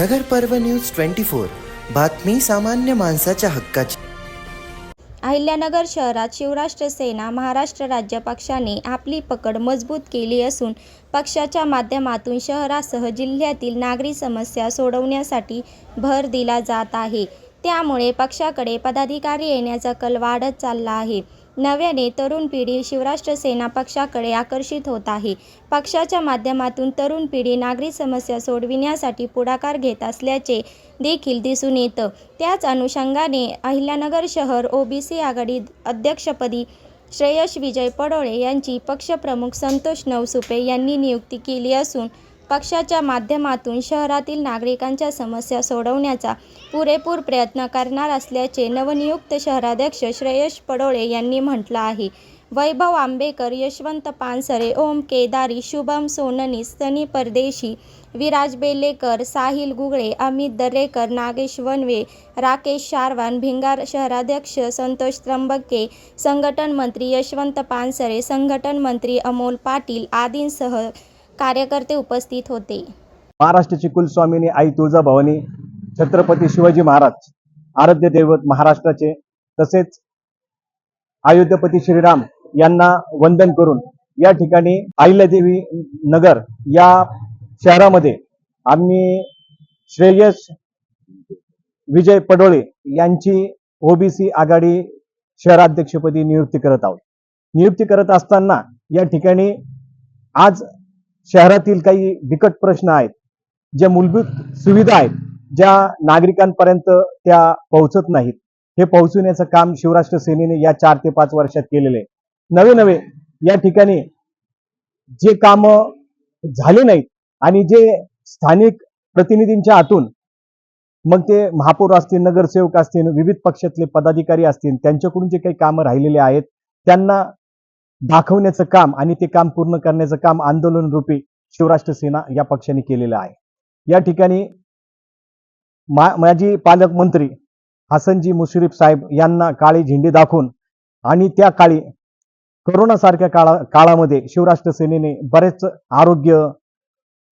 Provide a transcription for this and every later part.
नगर पर्व news twenty four. बातमी सामान्य माणसाच्या हक्काची. अहिल्यानगर शहरात शिवराष्ट्र सेना महाराष्ट्र राज्य पक्षाने आपली पकड मजबूत केली असून पक्षाच्या माध्यमातून शहरासह जिल्ह्यातील नागरी समस्या सोडवण्यासाठी भर दिला जात आहे. त्यामुळे पक्षाकडे पदाधिकारी येण्याचा कल वाढत चालला आहे. नव्याने तरुण पिढी शिवराष्ट्र सेना पक्षाकडे आकर्षित होत आहे. पक्षाच्या माध्यमातून तरुण पिढी नागरी समस्या सोडविण्यासाठी पुढाकार घेत असल्याचे देखील दिसून येतं. त्याच अनुषंगाने अहिल्यानगर शहर ओबीसी आघाडी अध्यक्षपदी श्रेयश विजय पडोळे यांची पक्षप्रमुख संतोष नवसुपे यांनी नियुक्ती केली असून पक्षाच्या माध्यमातून शहरातील नागरिकांच्या समस्या सोडवण्याचा पुरेपूर प्रयत्न करणार असल्याचे नवनियुक्त शहराध्यक्ष श्रेयश पडोळे यांनी म्हटलं आहे. वैभव आंबेकर यशवंत पानसरे ओम केदारी शुभम सोननी सनी परदेशी विराज बेलेकर साहिल गुगळे अमित दरेकर नागेश वनवे राकेश शारवान भिंगार शहराध्यक्ष संतोष त्र्यंबके संघटन मंत्री यशवंत पानसरे संघटन मंत्री अमोल पाटील आदींसह कार्यकर्ते उपस्थित होते. महाराष्ट्राची कुलस्वामिनी आई तुळजाभवानी छत्रपती शिवाजी महाराज आराध्य दैवत महाराष्ट्राचे तसेच अयोध्यपती श्रीराम यांना वंदन करून या ठिकाणी अहिल्यादेवी नगर या शहरामध्ये आम्ही श्रेयस विजय पडोळे यांची ओबीसी आघाडी शहराध्यक्षपदी नियुक्ती करत आहोत. नियुक्ती करत असताना या ठिकाणी आज शहरातील काही बिकट प्रश्न आहेत ज्या मूलभूत सुविधा आहेत ज्या नागरिकांपर्यंत त्या पोहोचत नाहीत. हे पोहोचवण्याचं काम शिवराष्ट्र सेनेने या चार ते पाच वर्षात केलेले आहे. नवे नवे या ठिकाणी जे काम झाले नाहीत आणि जे स्थानिक प्रतिनिधींच्या हातून मग ते महापौर असतील नगरसेवक असतील विविध पक्षातले पदाधिकारी असतील त्यांच्याकडून जे काही कामं राहिलेले आहेत त्यांना दाखवण्याचं काम आणि ते काम पूर्ण करण्याचं काम आंदोलन रूपी शिवराष्ट्र सेना या पक्षाने केलेलं आहे. या ठिकाणी मा माजी पालकमंत्री हसनजी मुश्रीफ साहेब यांना काळी झेंडी दाखवून आणि त्या काळी करोनासारख्या काळा काळामध्ये शिवराष्ट्र सेनेने बरेच आरोग्य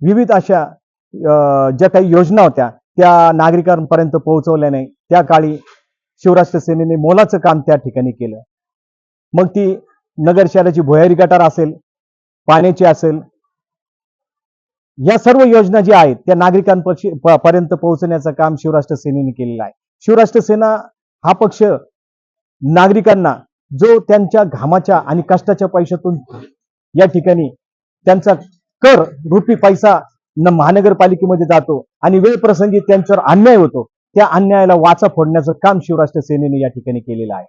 विविध अशा अं, ज्या काही योजना होत्या त्या नागरिकांपर्यंत पोहोचवल्या नाही त्या काळी शिवराष्ट्र सेनेने मोलाचं काम त्या ठिकाणी केलं. मग ती नगर शहराची भुयारी गटार असेल पाण्याची असेल या सर्व योजना ज्या आहेत त्या नागरिकांपर्यंत पोहोचण्याचं काम शिवराष्ट्र सेनेने केलेलं आहे. शिवराष्ट्र सेना हा पक्ष नागरिकांना जो त्यांच्या घामाच्या आणि कष्टाच्या पैशातून या ठिकाणी त्यांचा कर रुपी पैसा न महानगरपालिकेमध्ये जातो आणि वेळ प्रसंगी त्यांच्यावर अन्याय होतो त्या अन्यायाला वाचा फोडण्याचं काम शिवराष्ट्र सेनेने या ठिकाणी केलेलं आहे.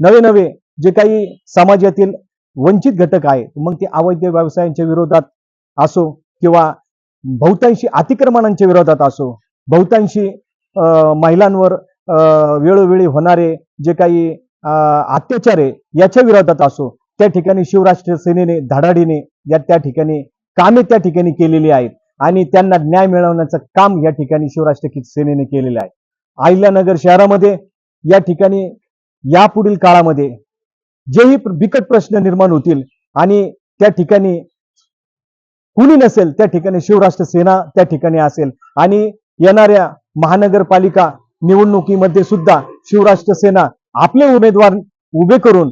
नवे नवे जे काही समाजातील वंचित घटक आहे मग ते अवैध व्यवसायांच्या विरोधात असो किंवा बहुतांशी अतिक्रमणांच्या विरोधात असो बहुतांशी अं, महिलांवर अं, वेळोवेळी होणारे जे काही अत्याचार आहे याच्या विरोधात असो त्या ठिकाणी शिवराष्ट्र सेनेने धडाडीने या त्या ठिकाणी कामे त्या ठिकाणी केलेली आहेत आणि त्यांना न्याय मिळवण्याचं काम या ठिकाणी शिवराष्ट्र सेनेने केलेलं आहे. अहिल्यानगर शहरामध्ये या ठिकाणी यापुढील काळामध्ये जेही बिकट प्रश्न निर्माण होतील आणि त्या ठिकाणी कुणी नसेल त्या ठिकाणी शिवराष्ट्र सेना त्या ठिकाणी असेल आणि येणाऱ्या महानगरपालिका निवडणुकीमध्ये सुद्धा शिवराष्ट्र सेना आपले उमेदवार उभे करून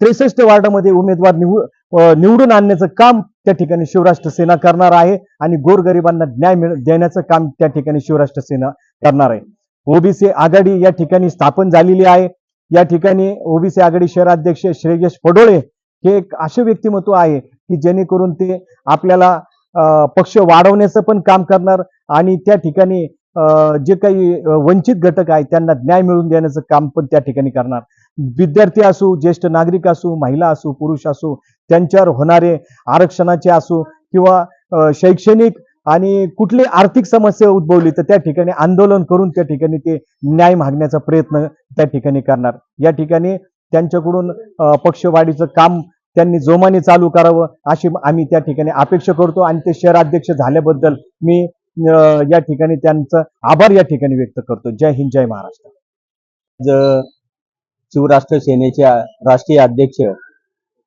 त्रेसष्ट वार्डामध्ये उमेदवार निवड निवडून आणण्याचं काम त्या ठिकाणी शिवराष्ट्र सेना करणार आहे आणि गोरगरिबांना न्याय मिळ देण्याचं काम त्या ठिकाणी शिवराष्ट्र सेना करणार आहे. ओबीसी आघाडी या ठिकाणी स्थापन झालेली आहे. या ठिकाणी ओबीसी आघाडी शहराध्यक्ष श्रेयश पडोळे हे एक असे व्यक्तिमत्व आहे की जेणेकरून ते आपल्याला पक्ष वाढवण्याचं पण काम करणार आणि त्या ठिकाणी जे काही वंचित घटक आहेत त्यांना न्याय मिळवून देण्याचं काम पण त्या ठिकाणी करणार. विद्यार्थी असो ज्येष्ठ नागरिक असो महिला असो पुरुष असो त्यांच्यावर होणारे आरक्षणाचे असो किंवा शैक्षणिक आणि कुठली आर्थिक समस्या उद्भवली तर त्या ठिकाणी आंदोलन करून त्या ठिकाणी ते न्याय मागण्याचा प्रयत्न त्या ठिकाणी करणार. या ठिकाणी त्यांच्याकडून पक्षवाढीचं काम त्यांनी जोमाने चालू करावं अशी आम्ही त्या ठिकाणी अपेक्षा करतो आणि ते शहराध्यक्ष झाल्याबद्दल मी या ठिकाणी त्यांचं आभार या ठिकाणी व्यक्त करतो. जय हिंद जय महाराष्ट्र. आज शिवराष्ट्र सेनेच्या राष्ट्रीय अध्यक्ष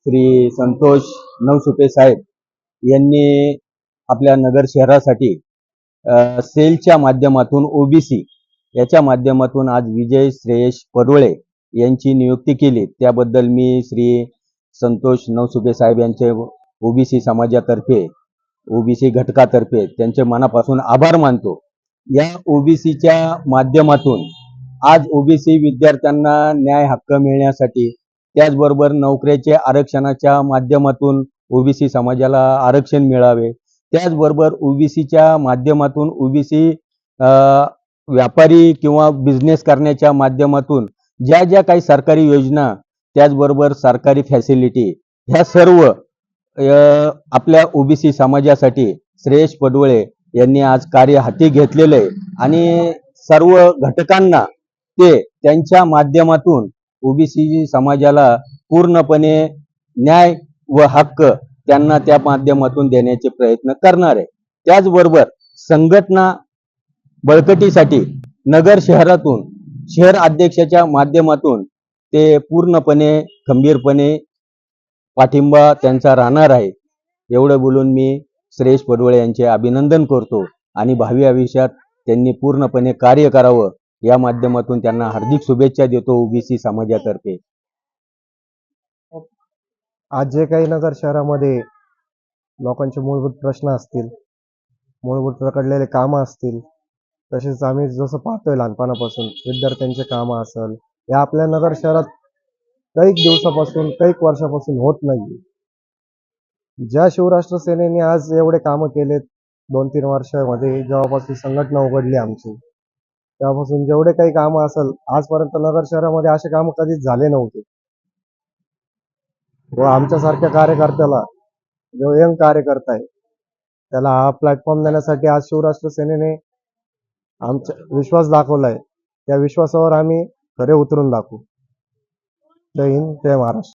श्री संतोष नवसुपे साहेब यांनी आपल्या नगर शहरासाठी सेलच्या माध्यमातून ओबीसी याच्या माध्यमातून आज विजय श्रेयश पडवळे यांची नियुक्ती केली. त्याबद्दल मी श्री संतोष नवसुभे साहेब यांचे ओबीसी समाजातर्फे ओबीसी घटकातर्फे त्यांचे मनापासून आभार मानतो. या ओबीसीच्या माध्यमातून आज ओबीसी विद्यार्थ्यांना न्याय हक्क मिळण्यासाठी त्याचबरोबर नोकऱ्याचे आरक्षणाच्या माध्यमातून ओबीसी समाजाला आरक्षण मिळावे. त्याचबरोबर ओबीसीच्या माध्यमातून ओबीसी व्यापारी किंवा बिझनेस करण्याच्या माध्यमातून ज्या ज्या काही सरकारी योजना त्याचबरोबर सरकारी फॅसिलिटी ह्या सर्व आपल्या ओबीसी समाजासाठी श्रेयश पडवळे यांनी आज कार्य हाती घेतलेलं आहे. आणि सर्व घटकांना ते त्यांच्या माध्यमातून ओबीसी समाजाला पूर्णपणे न्याय व हक्क त्यांना त्या माध्यमातून देण्याचे प्रयत्न करणार आहे. त्याचबरोबर संघटना बळकटीसाठी नगर शहरातून शहर अध्यक्षाच्या माध्यमातून ते पूर्णपणे खंबीरपणे पाठिंबा त्यांचा राहणार आहे. एवढं बोलून मी सुरेश पडवळे यांचे अभिनंदन करतो आणि भावी आयुष्यात त्यांनी पूर्णपणे कार्य करावं या माध्यमातून त्यांना हार्दिक शुभेच्छा देतो ओबीसी समाजातर्फे. आज जे काही नगर शहरामध्ये लोकांचे मूलभूत प्रश्न असतील मूलभूत प्रकडलेले कामं असतील तसेच आम्ही जसं पाहतोय लहानपणापासून विद्यार्थ्यांचे कामं असेल या आपल्या नगर शहरात कैक दिवसापासून कैक वर्षापासून होत नाही ज्या शिवराष्ट्र सेनेने आज एवढे कामं केलेत दोन तीन वर्षामध्ये जेव्हापासून संघटना उघडली आमची तेव्हापासून जेवढे काही कामं असेल आजपर्यंत नगर शहरामध्ये असे कामं कधीच झाले नव्हते. व आमच्यासारख्या कार्यकर्त्याला जो यंग कार्यकर्ता आहे त्याला हा प्लॅटफॉर्म देण्यासाठी आज शिवराष्ट्र सेनेने आमचा विश्वास दाखवलाय. त्या विश्वासावर आम्ही खरे उतरून दाखवू. जय हिंद जय महाराष्ट्र.